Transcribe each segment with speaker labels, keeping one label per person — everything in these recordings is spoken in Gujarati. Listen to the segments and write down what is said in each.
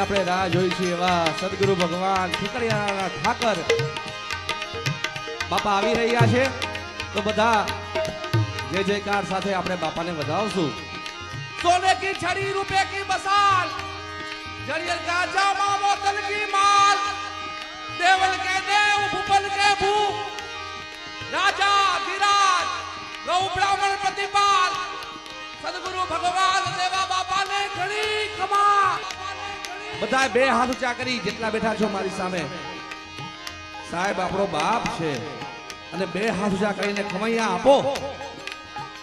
Speaker 1: આપણા રાહ જોઈ છે એવા સદગુરુ ભગવાન ઠીકરિયાના ઠાકર. બાપા આવી રહ્યા છે. તો બધા જય જયકાર સાથે આપણે બાપાને વધાવશું. સોને કી છડી રૂપે કી મસાલ, જળિયર ગાજા જામા બોતલ કી માલ, દેવલ કે દેવ, ભૂપલ કે ભૂ, રાજા, વિરાજ, ગૌ બ્રાહ્મણ પ્રતિપાલ, સદગુરુ ભગવાન દેવા બાપાને ઘણી ખમા બધા બે હાથ ઊંચા કરી, જેટલા બેઠા છો મારી સામે. સાહેબ, આપણો બાપ છે. અને બે હાથ ઊંચા કરીને ખમૈયા આપો.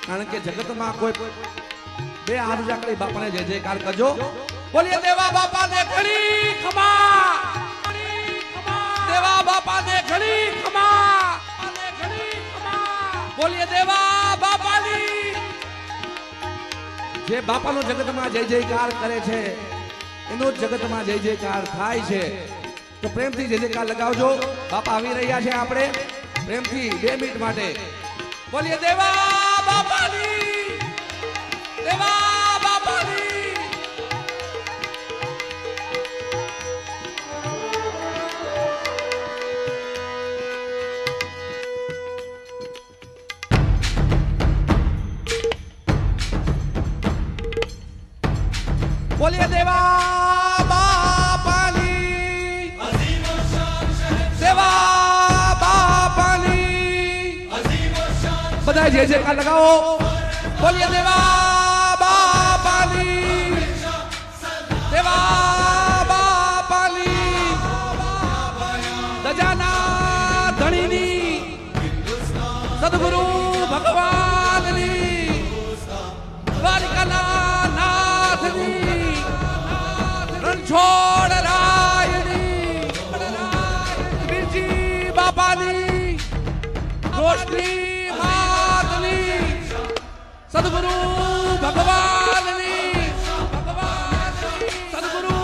Speaker 1: કારણ કે જગતમાં કોઈ બે હાથ ઊંચા કરી બાપાને જય જયકાર કરજો. બોલીએ, દેવા બાપાને ઘણી ખમા. દેવા બાપાને ઘણી ખમા. બોલીએ, દેવા બાપાની. જે બાપાનો જગતમાં જય જયકાર કરે છે એનો જગતમાં જય જયકાર થાય છે. તો પ્રેમથી જય જયકાર લગાવજો. બાપા આવી રહ્યા છે આપણે. પ્રેમથી બે મિનિટ માટે. બોલીએ, દેવા બાપાની, દેવા બોલીએ, દેવા બધા જે જે કા લગાવો બોલીએ દેવા બાપાની દેવા બાપાની દજાના ધણીની સદગુરુ ભગવાનની દ્વારિકાના નાથની રણછોડ રાયની બિરજી બાપાની રોશની માતની સદગુરુ ભગવાનની સદગુરુ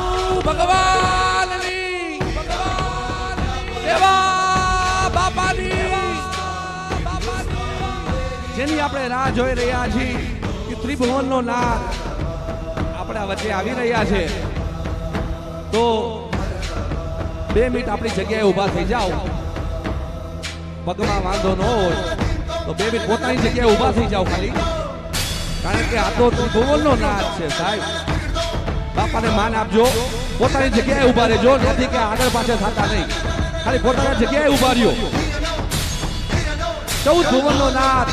Speaker 1: ભગવાનની જેની આપણે રાહ જોઈ રહ્યા છીએ કે ત્રિભુવનનો નાથ આપણા વચ્ચે આવી રહ્યા છે. તો બે મિનિટ આપણી જગ્યાએ ઊભા થઈ જાઓ. પગમાં વાંધો ન હોય તો બે મિનિટ પોતાની જગ્યાએ ઊભા થઈ જાઓ ખાલી. કારણ કે આ તો ત્રિભુવનનો નાથ છે, સાહેબ. બાપાને માન આપજો. પોતાની જગ્યાએ ઊભા રહેજો. નથી કે આગળ પાછળ થતા નહીં. ખાલી પોતાની જગ્યાએ ઊભા રહ્યો. ચૌદ ભુવનનો નાથ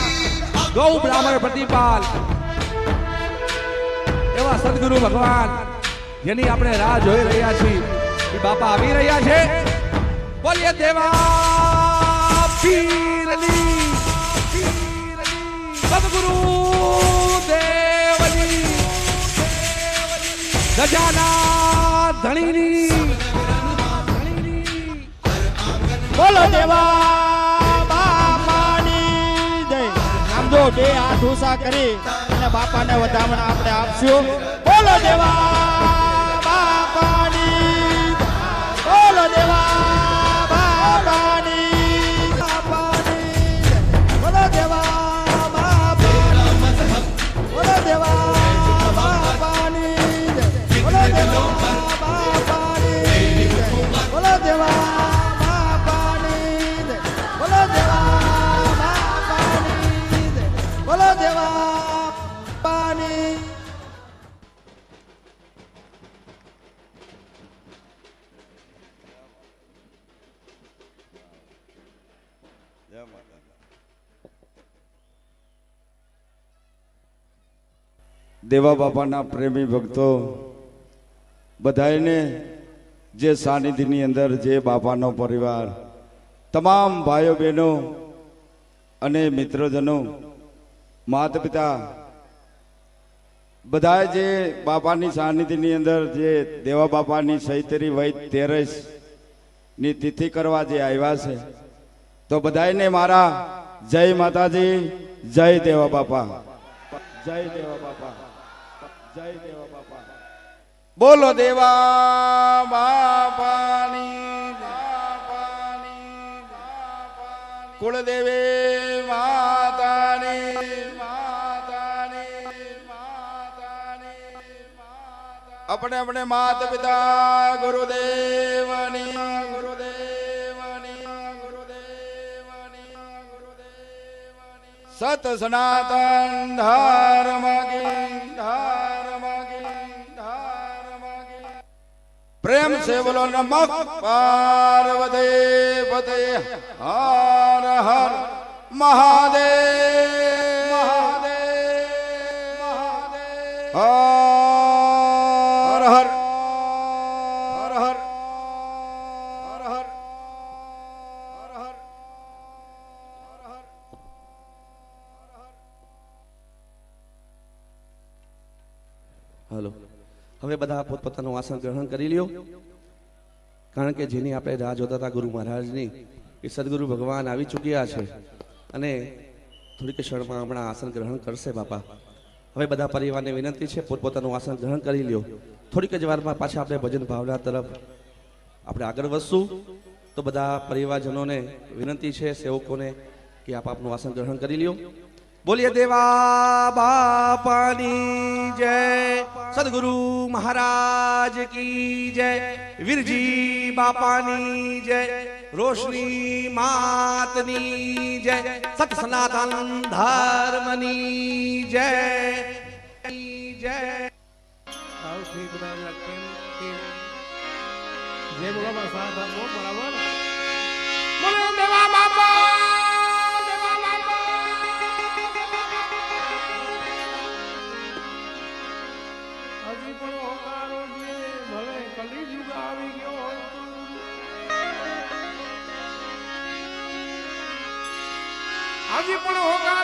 Speaker 1: ગૌ બ્રાહ્મણ પ્રતિપાલ. એવા સદગુરુ ભગવાન, જેની આપણે રાહ જોઈ રહ્યા છીએ. એ બાપા આવી રહ્યા છે. બોલીએ દેવા પીરની સદગુરુ. ગજાના ધણીની
Speaker 2: બોલો દેવા બાપાની જય. આમ જો બે હાથ ઊંચા કરી અને બાપાને વધામણ આપણે આપશું. બોલો દેવા દેવા બાપાના
Speaker 3: પ્રેમી ભક્તો બધાને જે સાનિધિની અંદર જે બાપાનો પરિવાર, તમામ ભાઈઓ બહેનો અને મિત્રજનો માતા પિતા બધા જે બાપાની સાનિધિની અંદર જે દેવા બાપાની સૈતરી વૈદ તેરસની તિથિ કરવા જે આવ્યા છે, તો બધાને મારા જય માતાજી, જય દેવા બાપા. જય દેવા બાપા. જય દેવા બાપા. બોલો દેવા બાપાની કુળદેવે માતાની આપણે આપણે માત પિતા ગુરુદેવની ગુરુદેવની ગુરુદેવની સત સનાતન ધર્મ કી પ્રેમ સે બોલો નમક પાર્વતે પતે. હર હર મહાદેવ
Speaker 1: મહાદેવ મહાદેવ. બધા પોતપોતાનું આસન ગ્રહણ કરી લ્યો. કારણ કે જેની આપણે રાહ જોતા હતા ગુરુ મહારાજની, એ સદગુરુ ભગવાન આવી ચૂક્યા છે અને થોડીક ક્ષણમાં હમણાં આસન ગ્રહણ કરશે બાપા. હવે બધા પરિવારને વિનંતી છે, પોતપોતાનું આસન ગ્રહણ કરી લ્યો. થોડીક જ વારમાં પાછા આપણે ભજન ભાવના તરફ આપણે આગળ વધશું. તો બધા પરિવારજનોને વિનંતી છે, સેવકોને, કે આપ આપનું આસન ગ્રહણ કરી લ્યો. बोलिए देवा बापानी जय सदगुरु महाराज की जय विरजी बापानी जय रोशनी
Speaker 4: मातनी जय सत सनातन धर्मनी जय जय जय बोला बरसात हम बराबर। बोले देवा હજી પણ હોકારો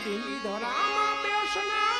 Speaker 4: દિલ્હી ધરામાં બેસના